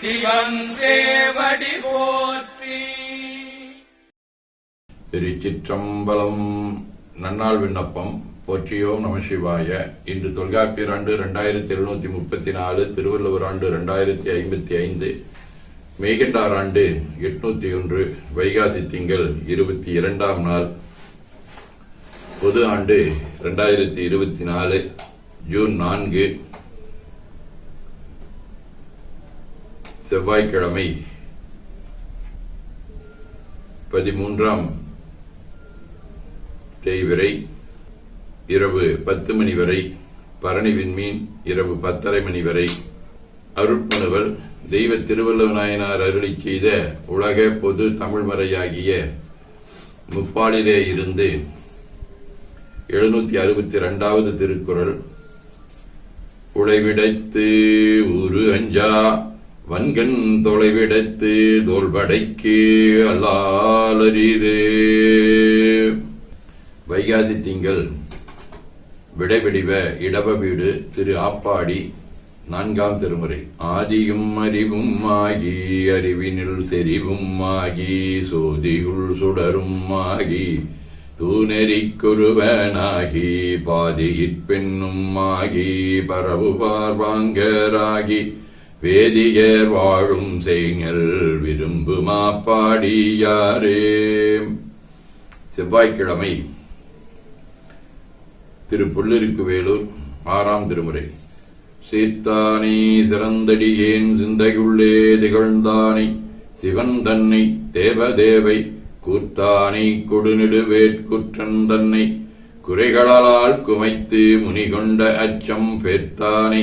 சிவன் போற்றி. திருச்சிற்றம்பலம் நன்னாள் விண்ணப்பம். போற்றியோம் நம சிவாய. இன்று தொல்காப்பியர் ஆண்டு ரெண்டாயிரத்தி எழுநூத்தி முப்பத்தி நாலு திருவள்ளுவர் ஆண்டு ரெண்டாயிரத்தி ஐம்பத்தி ஐந்து மேகண்டார் ஆண்டு எட்நூத்தி ஒன்று வைகாசி திங்கள் இருபத்தி இரண்டாம் நாள் பொது ஆண்டு ரெண்டாயிரத்தி இருபத்தி நாலு ஜூன் நான்கு செவ்வாய்க்கிழமை பதிமூன்றாம் தேய்வரை இரவு பத்து மணி வரை பரணி விண்மீன் இரவு பத்தரை மணி வரை. அருட்மனுவல் தெய்வ திருவள்ளுவ நாயனார் அருளி செய்த உலக பொது தமிழ்மறையாகிய முப்பாலிலே இருந்து எழுநூத்தி அறுபத்தி ரெண்டாவது திருக்குறள் உழைவிடைத்து உரு அஞ்சா வன்கண் தொலைவிடத்து தோல்படைக்கு அல்லாலரிது வைகாசி திங்கள் விடைபிடிவ இடவ வீடு திரு ஆப்பாடி நான்காம் திருமுறை. ஆதியும் அறிவும் ஆகி அறிவினில் செறிவும் ஆகி சோதியுள் சுடரும் ஆகி தூநெறிக்குருவனாகி பாதியிற் பெண்ணும் ஆகி பரவு பார்வாங்கராகி வேதியர் வாழும் செய்ஞல் விரும்பு மாப்பாடியாரே செவ்வாய்க்கிழமை திரு புள்ளிருக்கு வேலூர் ஆறாம் திருமுறை. சீர்த்தானே சிறந்தடியேன் சிந்தையுள்ளே திகழ்ந்தானை? சிவன் தன்னை தேவதேவை கூத்தானை கொடுநெடுவேற்குற்றன் தன்னை. குறைகளால் குமைத்து முனிகொண்ட அச்சம் பேர்த்தானை?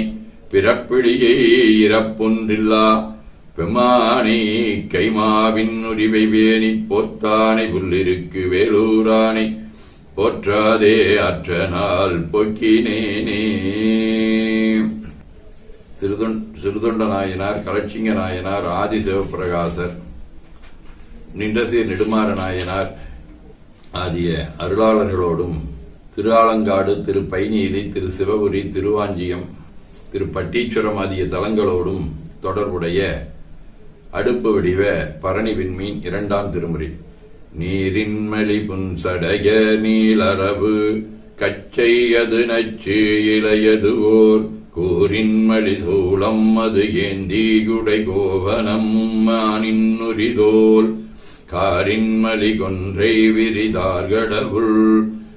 பிறப்பிடியே இறப்பொன்றில்லா. பெமானே கைமாவின் உரிவை வேணி போத்தானை புல்லிருக்கு வேலூரானை. போற்றாதே அற்ற நாள் போக்கினேனே. சிறுதொன் சிறுதொண்ட நாயனார் கலட்சிங்க நாயனார் ஆதி சிவபிரகாசர் நின்றசீர் நெடுமாற நாயனார் ஆகிய அருளாளர்களோடும் திருஆலங்காடு திரு பைனியிலி திரு சிவபுரி திருவாஞ்சியம் திரு பட்டீச்சுரம் ஆகிய தலங்களோடும் தொடர்புடைய அடுப்பு வடிவ பரணி விண்மீன் இரண்டாம் திருமுறை. நீரின்மலி புன்சடைய நீலரவு கச்சை அது நச்சு இளையது ஓர் கூரின்மலி சூளம் அது ஏந்தியுடை கோவனம் மானின்னுரிதோல் காரின்மலி கொன்றை விரிதார்கடவுள்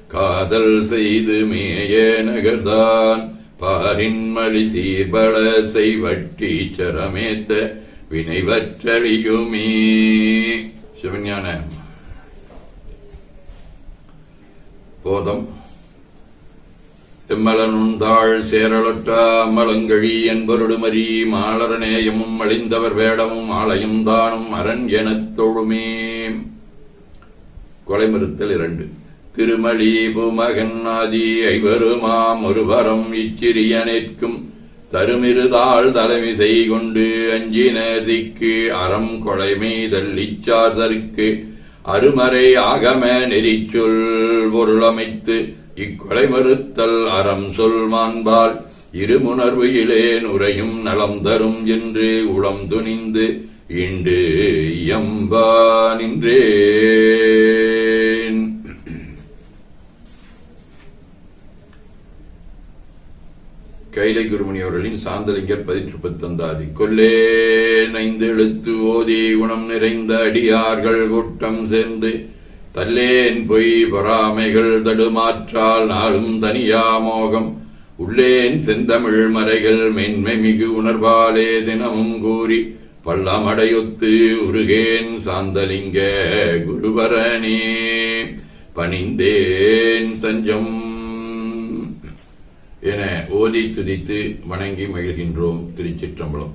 காதல் செய்து மேய நகர்தான் பாரின்மழி சீர்பட செய்வட்டி சரமேத்த வினைவற்றழியுமே. சிவஞான போதம். செம்மலனுந்தாள் சேரலொட்டா அம்மலங்கழி என்பருடுமரி மாலரநேயமும் அழிந்தவர் வேடமும் ஆலயம் தானும் அரண் எனத் தொழுமே கொலைமறுத்தல் இரண்டு. திருமலி பூமகன் ஆதி ஐவருமாம் ஒருவரம் இச்சிறியனிற்கும். தருமிருதாள் தலைமிசை கொண்டு அஞ்சினதிக்கு அறம் கொலைமை தள்ளிச்சார்தற்கு அருமறை ஆகம நெறிச்சொல் பொருளமைத்து இக்கொலை மறுத்தல் அறம் சொல் மாண்பால். இருமுணர்வு இலேன் உரையும் நலம் தரும் என்று உளம் துணிந்து இண்டு எம்பா நின்றே. கைலை குருமணி அவர்களின் சாந்தலிங்கர் பதிற்று பத்தந்தாதி கொல்லே நைந்து எழுத்து ஓதி குணம் நிறைந்த அடியார்கள் கூட்டம் சேர்ந்து தல்லேன் பொய் பொறாமைகள் தடுமாற்றால் நாளும் தனியா மோகம். உள்ளேன் செந்தமிழ் மறைகள் மென்மை மிகு உணர்வாலே தினமும் கூறி பள்ளமடையொத்து உருகேன் சாந்தலிங்க குருவரனே பணிந்தேன் தஞ்சம் என ஓதி துதித்து வணங்கி மகிழ்கின்றோம் திருச்சிற்றம்பலம்.